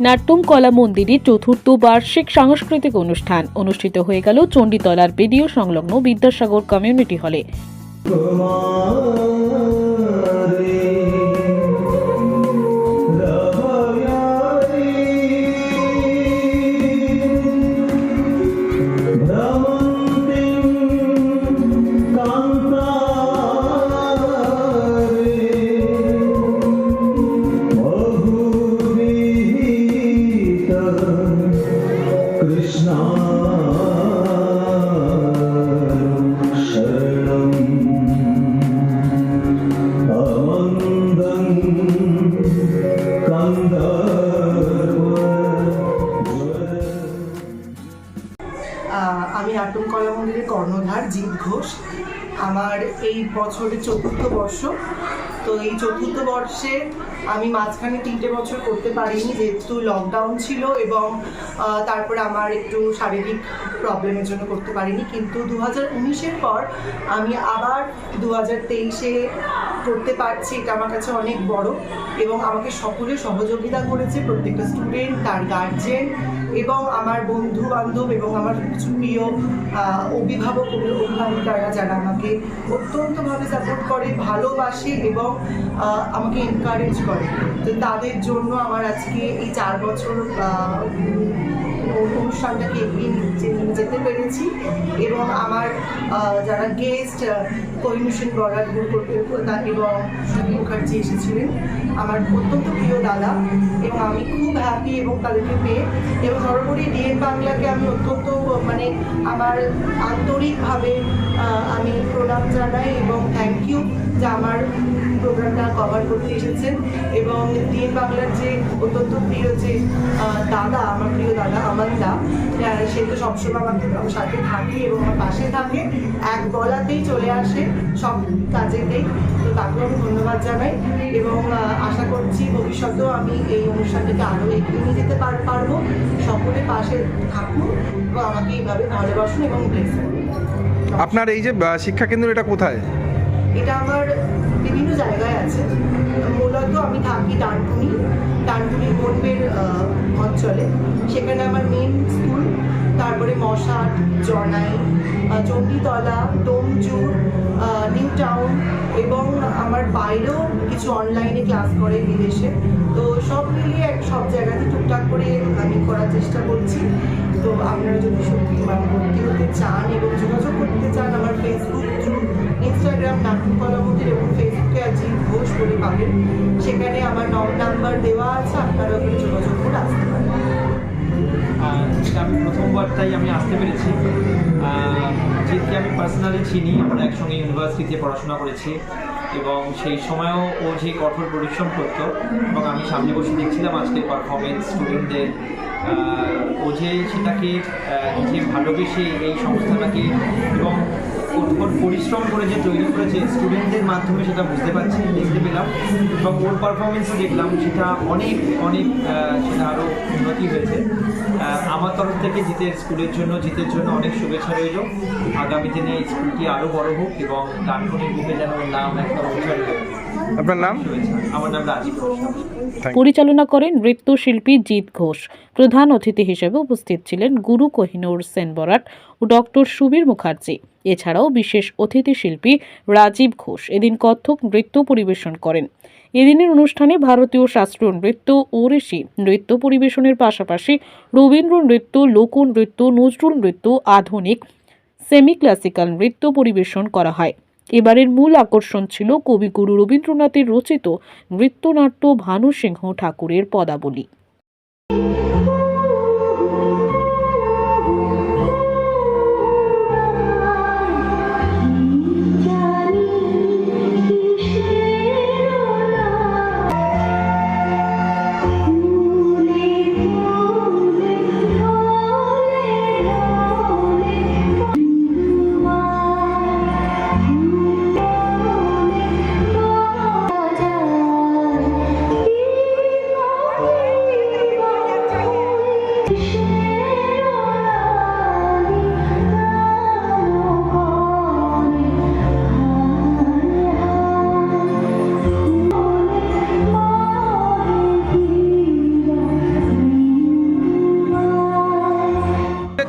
নাট্যম কলা মন্দিরে চতুর্থ বার্ষিক সাংস্কৃতিক অনুষ্ঠান। অনুষ্ঠিত হয়ে গেল চণ্ডীতলার বিডিও সংলগ্ন বিদ্যাসাগর কমিউনিটি হলে। আমি নাট্যম কলা মন্দিরের কর্ণধার জিৎ ঘোষ। আমার এই বছরের চতুর্থ বর্ষ তো এই চতুর্থ বর্ষে আমি মাঝখানে তিনটে বছর করতে পারিনি, যেহেতু লকডাউন ছিল এবং তারপরে আমার একটু শারীরিক প্রবলেমের জন্য করতে পারিনি। কিন্তু দু হাজার উনিশের পর আমি আবার দু হাজার তেইশে করতে পারছি, এটা আমার কাছে অনেক বড় এবং আমাকে সকলে সহযোগিতা করেছে। প্রত্যেকটা স্টুডেন্ট তার গার্জেন এবং আমার বন্ধু বান্ধব এবং আমার কিছু প্রিয় অভিভাবক অভি- অভিভাবিকারা যারা আমাকে অত্যন্তভাবে সাপোর্ট করে, ভালোবাসে এবং আমাকে এনকারেজ করে। তো তাদের জন্য আমার আজকে এই চার বছর অনুষ্ঠানটাকে এগিয়ে নিয়ে যেতে পেরেছি এবং আমার যারা গেস্ট কৈমিশন বরাদ এবং সুনীল মুখার্জি এসেছিলেন, আমার অত্যন্ত প্রিয় দাদা এবং আমি খুব হ্যাপি এবং তাদেরকে পেয়ে এবং সর্বোপরি ডিএন বাংলাকে আমি অত্যন্ত মানে আমার আন্তরিকভাবে আমি প্রণাম জানাই এবং থ্যাংক ইউ যে আমার প্রোগ্রামটা কভার করতে এসেছেন। এবং ডিএন বাংলার যে অত্যন্ত প্রিয় যে দাদা আমার প্রিয় দাদা আমার আহ, সে তো সবসময় আমাকে আমার সাথে থাকে এবং আমার পাশে থাকে। এক গলাতেই চলে আসে সব কাজেতেই। তো তাকেও আমি ধন্যবাদ জানাই এবং আশা করছি ভবিষ্যতেও আমি এই অনুষ্ঠানটাকে আরও এগিয়ে নিয়ে যেতে পার- পারব। সকলে পাশে থাকুন এবং আমাকে এইভাবে ভালোবাসুন এবং ব্লেস করুন। আপনার এই যে আহ, শিক্ষা কেন্দ্র এটা কোথায়? এটা আমার বিভিন্ন জায়গায় আছে। মূলত আমি থাকি ডানকুনি ডানকুনি বনবের অঞ্চলে। সেখানে আমার মেন মশাট জনাই চণ্ডীতলা ডোমজুর নিউ টাউন এবং আমার বাইরেও কিছু অনলাইনে ক্লাস করে বিদেশে। তো সব মিলিয়ে এক সব জায়গাতে টুকটাক করে আমি করার চেষ্টা করছি। তো আপনারা যদি সত্যি মানে ভর্তি হতে চান এবং যোগাযোগ করতে চান, আমার ফেসবুক থ্রু ইনস্টাগ্রাম নাটক কলামতির এবং ফেসবুকে অজিত ঘোষ করে পাবেন। সেখানে আমার নম নাম্বার দেওয়া আছে আপনারা ওখানে যোগাযোগ করে আসতে আহ, আমি প্রথমবার তাই আমি আসতে পেরেছি। জিতকে আমি পার্সোনালি চিনি আমরা একসঙ্গে ইউনিভার্সিটিতে পড়াশোনা করেছি এবং সেই সময়ও ও যে কঠোর পরিশ্রম করত এবং আমি সামনে বসে দেখছিলাম আজকে পারফরমেন্স স্টুডেন্টদের ও যে সেটাকে যে ভালোবেসে এই সংস্থাটাকে এবং পরিশ্রম করে যে তৈরি করেছে স্টুডেন্টদের মাধ্যমে সেটা বুঝতে পারছি, দেখতে পেলাম। এবং ওর পারফরমেন্স দেখলাম, সেটা অনেক অনেক সেটা আরও উন্নতি হয়েছে। আমার তরফ থেকে জিতের স্কুলের জন্য, জিতের জন্য অনেক শুভেচ্ছা রইল। আগামী দিনে স্কুলটি আরও বড় হোক এবং তারপরে গ্রুপে যেন নাম একটা হোক। আপনার নাম? আমার নাম রাজীব পরিচালনা করেন নৃত্যশিল্পী জিৎ ঘোষ। প্রধান অতিথি হিসেবে উপস্থিত ছিলেন গুরু কোহিনুর সেন বরাট ও ডক্টর সুবীর মুখার্জি। এছাড়াও বিশেষ অতিথি শিল্পী রাজীব ঘোষ এদিন কত্থক নৃত্য পরিবেশন করেন। এদিনের অনুষ্ঠানে ভারতীয় শাস্ত্রীয় নৃত্য ওড়িশি নৃত্য পরিবেশনের পাশাপাশি রবীন্দ্র নৃত্য লোক নৃত্য নজরুল নৃত্য আধুনিক সেমি ক্লাসিক্যাল নৃত্য পরিবেশন করা হয়। এবারের মূল আকর্ষণ ছিল কবিগুরু রবীন্দ্রনাথের রচিত নৃত্যনাট্য ভানু সিংহ ঠাকুরের পদাবলী।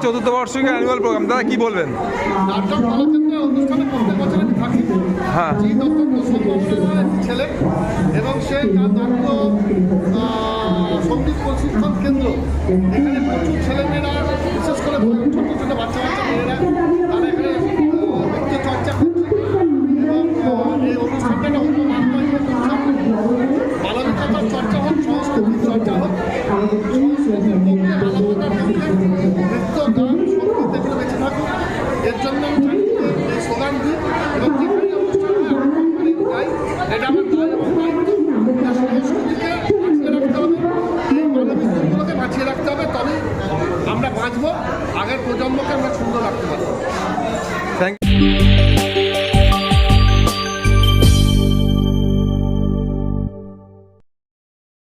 চতুর্থ বার্ষিকী অ্যানুয়াল প্রোগ্রাম দাদা, কি বলবেন? হ্যাঁ। ছেলে এবং সে সংগীত প্রশিক্ষণ কেন্দ্র এখানে প্রচুর ছেলেমেয়েরা বিশেষ করে ছোট ছোট বাচ্চা বাচ্চা স্লোগান দিই এবং অনুষ্ঠান হয় যাই আমার সংস্কৃতিকে বাঁচিয়ে রাখতে হবে তবেই আমরা বাঁচবো আগের প্রজন্মকে আমরা সুন্দর রাখতে পারব